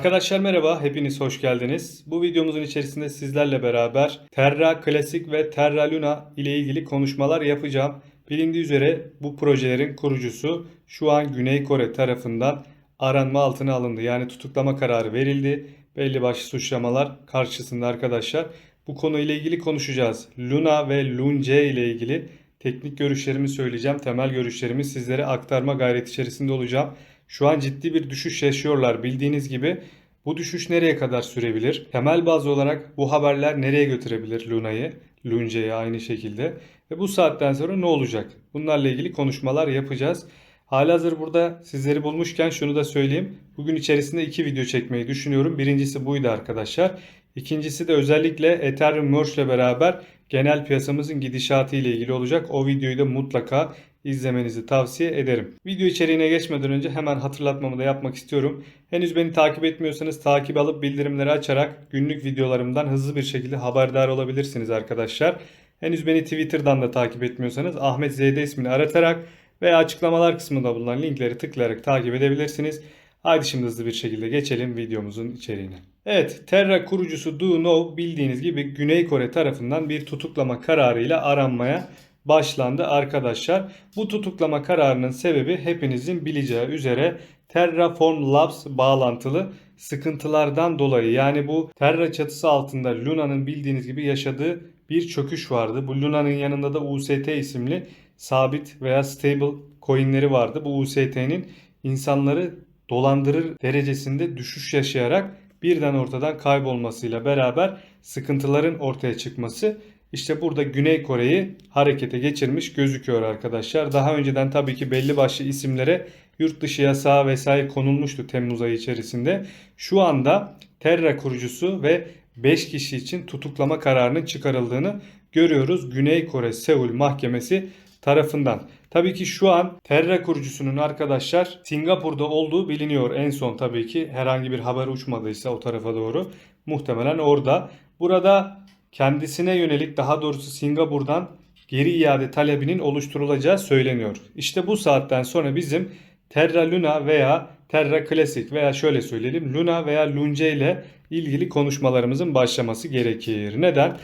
Arkadaşlar merhaba, hepiniz hoş geldiniz. Bu videomuzun içerisinde sizlerle beraber Terra Classic ve Terra Luna ile ilgili konuşmalar yapacağım. Bilindiği üzere bu projelerin kurucusu şu an Güney Kore tarafından aranma altına alındı. Yani tutuklama kararı verildi. Belli başlı suçlamalar karşısında arkadaşlar. Bu konuyla ilgili konuşacağız. Luna ve Lunce ile ilgili teknik görüşlerimi söyleyeceğim. Temel görüşlerimi sizlere aktarma gayreti içerisinde olacağım. Şu an ciddi bir düşüş yaşıyorlar bildiğiniz gibi. Bu düşüş nereye kadar sürebilir? Temel baz olarak bu haberler nereye götürebilir Luna'yı? Lunce'yi aynı şekilde. Ve bu saatten sonra ne olacak? Bunlarla ilgili konuşmalar yapacağız. Halihazır burada sizleri bulmuşken şunu da söyleyeyim. Bugün içerisinde iki video çekmeyi düşünüyorum. Birincisi buydu arkadaşlar. İkincisi de özellikle Ethereum Merge ile beraber genel piyasamızın gidişatı ile ilgili olacak. O videoyu da mutlaka izlemenizi tavsiye ederim. Video içeriğine geçmeden önce hemen hatırlatmamı da yapmak istiyorum. Henüz beni takip etmiyorsanız takip alıp bildirimleri açarak günlük videolarımdan hızlı bir şekilde haberdar olabilirsiniz arkadaşlar. Henüz beni Twitter'dan da takip etmiyorsanız Ahmet Z'de ismini aratarak veya açıklamalar kısmında bulunan linkleri tıklayarak takip edebilirsiniz. Haydi şimdi hızlı bir şekilde geçelim videomuzun içeriğine. Evet, Terra kurucusu Do Know bildiğiniz gibi Güney Kore tarafından bir tutuklama kararıyla aranmaya başlandı arkadaşlar. Bu tutuklama kararının sebebi hepinizin bileceği üzere Terraform Labs bağlantılı sıkıntılardan dolayı yani bu Terra çatısı altında Luna'nın bildiğiniz gibi yaşadığı bir çöküş vardı. Bu Luna'nın yanında da UST isimli sabit veya stable coinleri vardı. Bu UST'nin insanları dolandırır derecesinde düşüş yaşayarak birden ortadan kaybolmasıyla beraber sıkıntıların ortaya çıkması işte burada Güney Kore'yi harekete geçirmiş gözüküyor arkadaşlar. Daha önceden tabii ki belli başlı isimlere yurt dışı yasağı vesaire konulmuştu Temmuz ayı içerisinde. Şu anda Terra kurucusu ve 5 kişi için tutuklama kararının çıkarıldığını görüyoruz. Güney Kore Seul Mahkemesi tarafından. Tabii ki şu an Terra kurucusunun arkadaşlar Singapur'da olduğu biliniyor. En son tabii ki herhangi bir haber uçmadıysa o tarafa doğru muhtemelen orada. Burada kendisine yönelik daha doğrusu Singapur'dan geri iade talebinin oluşturulacağı söyleniyor. İşte bu saatten sonra bizim Terra Luna veya Terra Classic veya şöyle söyleyelim Luna veya Lunce ile ilgili konuşmalarımızın başlaması gerekir. Neden?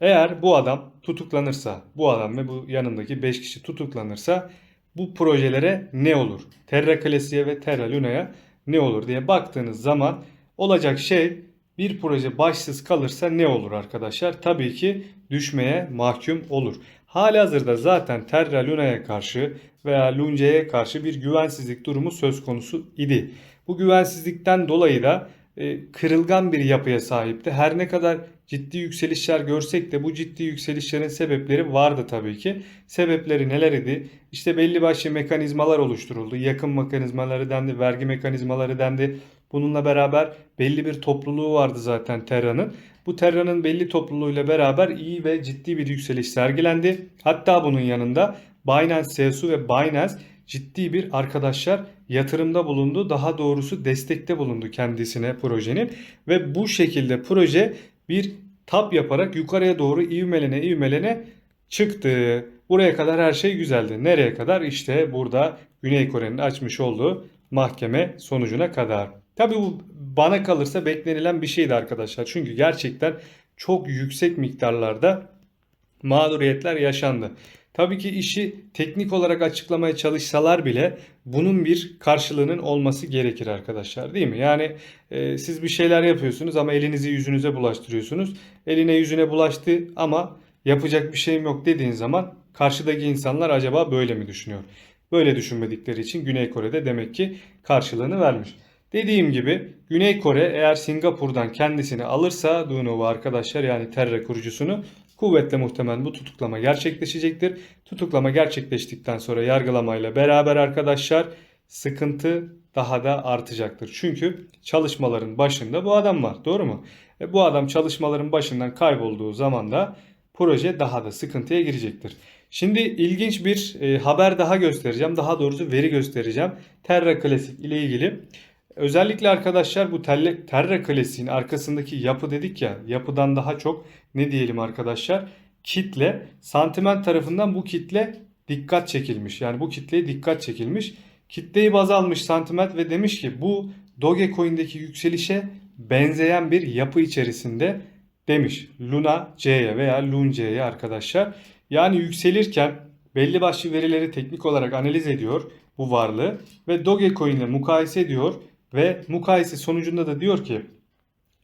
Eğer bu adam tutuklanırsa, bu adam ve bu yanındaki 5 kişi tutuklanırsa bu projelere ne olur? Terra Classic'e ve Terra Luna'ya ne olur diye baktığınız zaman olacak şey bir proje başsız kalırsa ne olur arkadaşlar? Tabii ki düşmeye mahkum olur. Halihazırda zaten Terra Luna'ya karşı veya Lunce'ye karşı bir güvensizlik durumu söz konusu idi. Bu güvensizlikten dolayı da e, kırılgan bir yapıya sahipti. Her ne kadar ciddi yükselişler görsek de bu ciddi yükselişlerin sebepleri vardı tabii ki. Sebepleri neler idi? İşte belli başlı mekanizmalar oluşturuldu. Yakın mekanizmaları dendi, vergi mekanizmaları dendi. Bununla beraber belli bir topluluğu vardı zaten Terra'nın. Bu Terra'nın belli topluluğuyla beraber iyi ve ciddi bir yükseliş sergilendi. Hatta bunun yanında Binance CEO'su ve Binance ciddi bir arkadaşlar yatırımda bulundu. Daha doğrusu destekte bulundu kendisine projenin. Ve bu şekilde proje bir tap yaparak yukarıya doğru ivmelene ivmelene çıktı. Buraya kadar her şey güzeldi. Nereye kadar? İşte burada Güney Kore'nin açmış olduğu mahkeme sonucuna kadar. Tabii bu bana kalırsa beklenilen bir şeydi arkadaşlar. Çünkü gerçekten çok yüksek miktarlarda mağduriyetler yaşandı. Tabii ki işi teknik olarak açıklamaya çalışsalar bile bunun bir karşılığının olması gerekir arkadaşlar değil mi? Yani e, siz bir şeyler yapıyorsunuz ama elinizi yüzünüze bulaştırıyorsunuz. Eline yüzüne bulaştı ama yapacak bir şeyim yok dediğin zaman karşıdaki insanlar acaba böyle mi düşünüyor? Böyle düşünmedikleri için Güney Kore'de demek ki karşılığını vermiş. Dediğim gibi Güney Kore eğer Singapur'dan kendisini alırsa Dunovo arkadaşlar yani Terra kurucusunu kuvvetle muhtemelen bu tutuklama gerçekleşecektir. Tutuklama gerçekleştikten sonra yargılamayla beraber arkadaşlar sıkıntı daha da artacaktır. Çünkü çalışmaların başında bu adam var. Doğru mu? E, bu adam çalışmaların başından kaybolduğu zaman da proje daha da sıkıntıya girecektir. Şimdi ilginç bir e, haber daha göstereceğim. Daha doğrusu veri göstereceğim. Terra Classic ile ilgili. Özellikle arkadaşlar bu Terra, Terra Classic'in arkasındaki yapı dedik ya yapıdan daha çok ne diyelim arkadaşlar kitle santiment tarafından bu kitle dikkat çekilmiş. Yani bu kitleye dikkat çekilmiş. Kitleyi baz almış santiment ve demiş ki bu Dogecoin'deki yükselişe benzeyen bir yapı içerisinde demiş. Luna C'ye veya Lun C'ye arkadaşlar. Yani yükselirken belli başlı verileri teknik olarak analiz ediyor bu varlığı ve Dogecoin ile mukayese ediyor ve mukayese sonucunda da diyor ki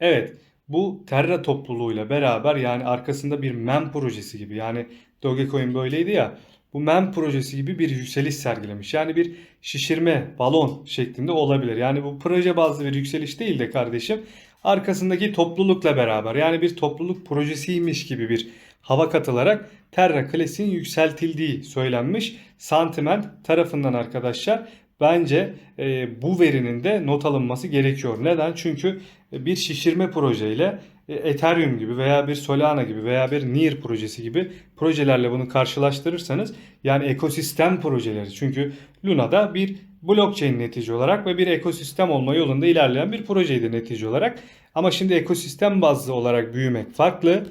evet bu Terra topluluğuyla beraber yani arkasında bir MEM projesi gibi yani Dogecoin böyleydi ya bu MEM projesi gibi bir yükseliş sergilemiş. Yani bir şişirme balon şeklinde olabilir. Yani bu proje bazlı bir yükseliş değil de kardeşim arkasındaki toplulukla beraber yani bir topluluk projesiymiş gibi bir hava katılarak Terra Classic'in yükseltildiği söylenmiş. Sentiment tarafından arkadaşlar bence e, bu verinin de not alınması gerekiyor. Neden? Çünkü bir şişirme projeyle e, Ethereum gibi veya bir Solana gibi veya bir Near projesi gibi projelerle bunu karşılaştırırsanız yani ekosistem projeleri. Çünkü Luna'da bir blockchain netice olarak ve bir ekosistem olma yolunda ilerleyen bir projeydi netice olarak. Ama şimdi ekosistem bazlı olarak büyümek farklı.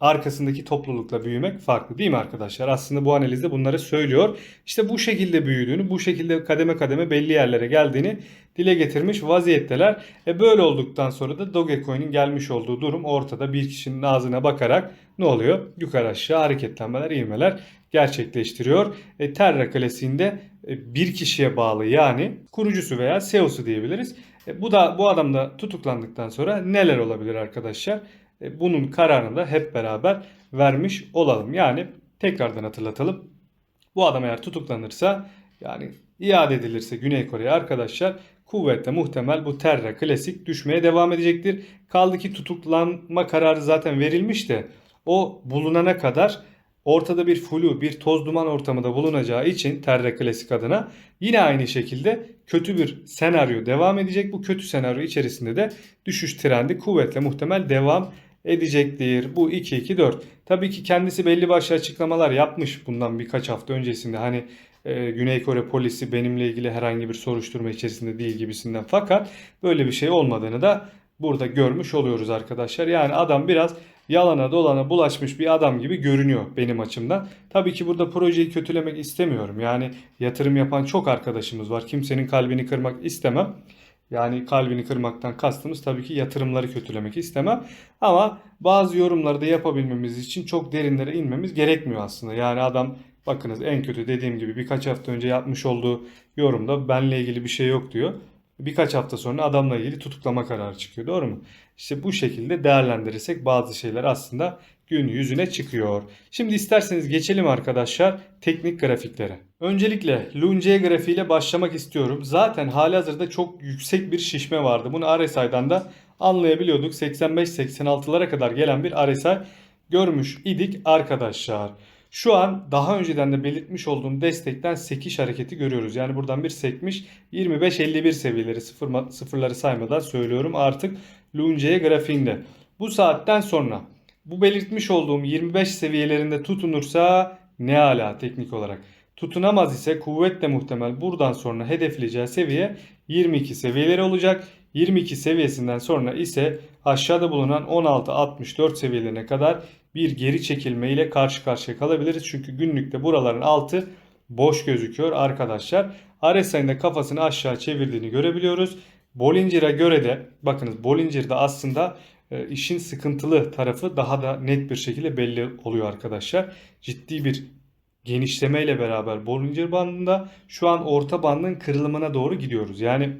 Arkasındaki toplulukla büyümek farklı değil mi arkadaşlar? Aslında bu analizde bunları söylüyor. İşte bu şekilde büyüdüğünü, bu şekilde kademe kademe belli yerlere geldiğini dile getirmiş vaziyetteler. E böyle olduktan sonra da Dogecoin'in gelmiş olduğu durum ortada. Bir kişinin ağzına bakarak ne oluyor? Yukarı aşağı hareketlenmeler, ivmeler gerçekleştiriyor. E, Terra klasiğinde e, bir kişiye bağlı yani kurucusu veya CEO'su diyebiliriz. E, bu da bu adam da tutuklandıktan sonra neler olabilir arkadaşlar? E, bunun kararını da hep beraber vermiş olalım. Yani tekrardan hatırlatalım. Bu adam eğer tutuklanırsa yani iade edilirse Güney Kore'ye arkadaşlar kuvvetle muhtemel bu Terra klasik düşmeye devam edecektir. Kaldı ki tutuklanma kararı zaten verilmiş de o bulunana kadar ortada bir flu, bir toz duman ortamı da bulunacağı için Terra Klasik adına yine aynı şekilde kötü bir senaryo devam edecek. Bu kötü senaryo içerisinde de düşüş trendi kuvvetle muhtemel devam edecektir. Bu 2-2-4. Tabii ki kendisi belli başlı açıklamalar yapmış bundan birkaç hafta öncesinde. Hani e, Güney Kore polisi benimle ilgili herhangi bir soruşturma içerisinde değil gibisinden. Fakat böyle bir şey olmadığını da burada görmüş oluyoruz arkadaşlar. Yani adam biraz yalana dolana bulaşmış bir adam gibi görünüyor benim açımdan. Tabii ki burada projeyi kötülemek istemiyorum. Yani yatırım yapan çok arkadaşımız var. Kimsenin kalbini kırmak istemem. Yani kalbini kırmaktan kastımız tabii ki yatırımları kötülemek istemem. Ama bazı yorumları da yapabilmemiz için çok derinlere inmemiz gerekmiyor aslında. Yani adam bakınız en kötü dediğim gibi birkaç hafta önce yapmış olduğu yorumda benle ilgili bir şey yok diyor. Birkaç hafta sonra adamla ilgili tutuklama kararı çıkıyor. Doğru mu? İşte bu şekilde değerlendirirsek bazı şeyler aslında gün yüzüne çıkıyor. Şimdi isterseniz geçelim arkadaşlar teknik grafiklere. Öncelikle Lunge grafiğiyle başlamak istiyorum. Zaten halihazırda çok yüksek bir şişme vardı. Bunu RSI'dan da anlayabiliyorduk. 85-86'lara kadar gelen bir RSI görmüş idik arkadaşlar. Şu an daha önceden de belirtmiş olduğum destekten sekiş hareketi görüyoruz. Yani buradan bir sekmiş 25-51 seviyeleri sıfır, sıfırları saymadan söylüyorum artık Lunge grafiğinde. Bu saatten sonra bu belirtmiş olduğum 25 seviyelerinde tutunursa ne ala teknik olarak. Tutunamaz ise kuvvetle muhtemel buradan sonra hedefleyeceği seviye 22 seviyeleri olacak. 22 seviyesinden sonra ise aşağıda bulunan 16-64 seviyelerine kadar bir geri çekilme ile karşı karşıya kalabiliriz. Çünkü günlükte buraların altı boş gözüküyor arkadaşlar. RSI'nin de kafasını aşağı çevirdiğini görebiliyoruz. Bollinger'a göre de bakınız Bollinger'da aslında işin sıkıntılı tarafı daha da net bir şekilde belli oluyor arkadaşlar. Ciddi bir genişleme ile beraber Bollinger bandında şu an orta bandın kırılımına doğru gidiyoruz. Yani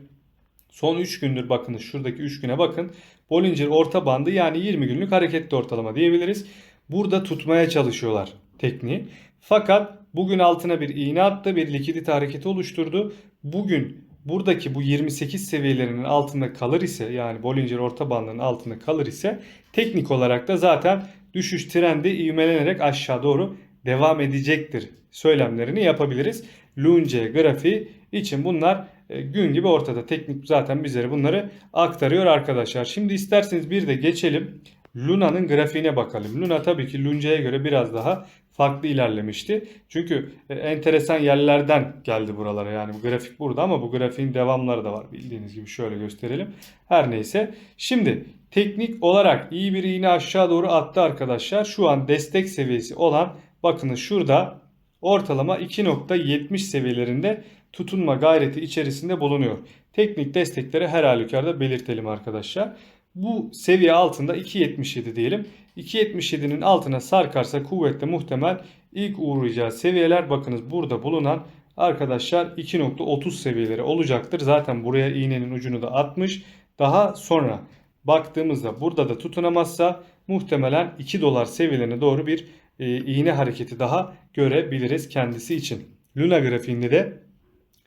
son 3 gündür bakınız şuradaki 3 güne bakın. Bollinger orta bandı yani 20 günlük hareketli ortalama diyebiliriz. Burada tutmaya çalışıyorlar tekniği. Fakat bugün altına bir iğne attı, bir likidite hareketi oluşturdu. Bugün buradaki bu 28 seviyelerinin altında kalır ise yani Bollinger orta bandının altında kalır ise teknik olarak da zaten düşüş trendi ivmelenerek aşağı doğru devam edecektir söylemlerini yapabiliriz. Lunge grafiği için bunlar e, gün gibi ortada. Teknik zaten bizlere bunları aktarıyor arkadaşlar. Şimdi isterseniz bir de geçelim Luna'nın grafiğine bakalım. Luna tabii ki Lunge'ye göre biraz daha farklı ilerlemişti. Çünkü e, enteresan yerlerden geldi buralara. Yani bu grafik burada ama bu grafiğin devamları da var. Bildiğiniz gibi şöyle gösterelim. Her neyse. Şimdi teknik olarak iyi bir iğne aşağı doğru attı arkadaşlar. Şu an destek seviyesi olan bakınız şurada ortalama 2.70 seviyelerinde tutunma gayreti içerisinde bulunuyor. Teknik destekleri her halükarda belirtelim arkadaşlar. Bu seviye altında 2.77 diyelim. 2.77'nin altına sarkarsa kuvvetle muhtemel ilk uğrayacağı seviyeler bakınız burada bulunan arkadaşlar 2.30 seviyeleri olacaktır. Zaten buraya iğnenin ucunu da atmış. Daha sonra baktığımızda burada da tutunamazsa muhtemelen 2 dolar seviyelerine doğru bir e, iğne hareketi daha görebiliriz kendisi için. Luna grafiğinde de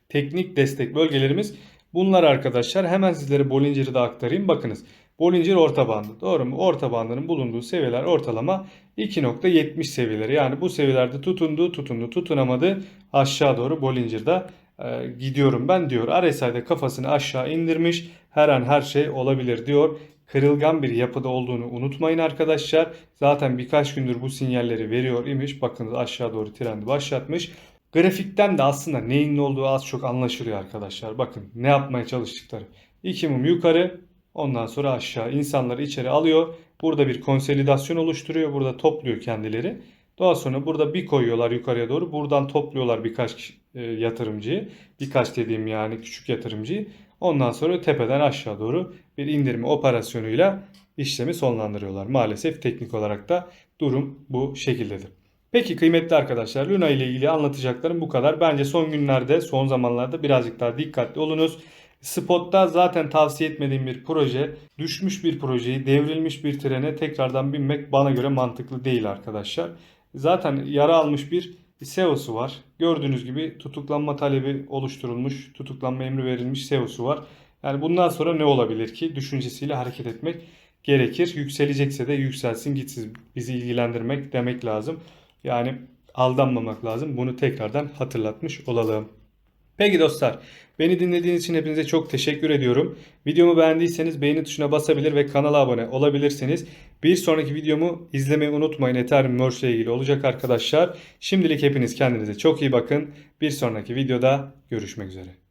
teknik destek bölgelerimiz bunlar arkadaşlar. Hemen sizlere Bollinger'i de aktarayım. Bakınız Bollinger orta bandı. Doğru mu? Orta bandının bulunduğu seviyeler ortalama 2.70 seviyeleri. Yani bu seviyelerde tutundu, tutundu, tutunamadı. Aşağı doğru Bollinger'da e, gidiyorum ben diyor. RSI'de kafasını aşağı indirmiş. Her an her şey olabilir diyor. Kırılgan bir yapıda olduğunu unutmayın arkadaşlar. Zaten birkaç gündür bu sinyalleri veriyor imiş. Bakın aşağı doğru trendi başlatmış. Grafikten de aslında neyin ne olduğu az çok anlaşılıyor arkadaşlar. Bakın ne yapmaya çalıştıkları. İki mum yukarı ondan sonra aşağı insanları içeri alıyor. Burada bir konsolidasyon oluşturuyor. Burada topluyor kendileri. Daha sonra burada bir koyuyorlar yukarıya doğru. Buradan topluyorlar birkaç e, yatırımcıyı. Birkaç dediğim yani küçük yatırımcıyı. Ondan sonra tepeden aşağı doğru bir indirme operasyonuyla işlemi sonlandırıyorlar. Maalesef teknik olarak da durum bu şekildedir. Peki kıymetli arkadaşlar Luna ile ilgili anlatacaklarım bu kadar. Bence son günlerde, son zamanlarda birazcık daha dikkatli olunuz. Spot'ta zaten tavsiye etmediğim bir proje. Düşmüş bir projeyi, devrilmiş bir trene tekrardan binmek bana göre mantıklı değil arkadaşlar. Zaten yara almış bir SEO'su var. Gördüğünüz gibi tutuklanma talebi oluşturulmuş, tutuklanma emri verilmiş SEO'su var. Yani bundan sonra ne olabilir ki? Düşüncesiyle hareket etmek gerekir. Yükselecekse de yükselsin gitsin. Bizi ilgilendirmek demek lazım. Yani aldanmamak lazım. Bunu tekrardan hatırlatmış olalım. Peki dostlar, beni dinlediğiniz için hepinize çok teşekkür ediyorum. Videomu beğendiyseniz beğeni tuşuna basabilir ve kanala abone olabilirsiniz. Bir sonraki videomu izlemeyi unutmayın. Ethereum Merge ile ilgili olacak arkadaşlar. Şimdilik hepiniz kendinize çok iyi bakın. Bir sonraki videoda görüşmek üzere.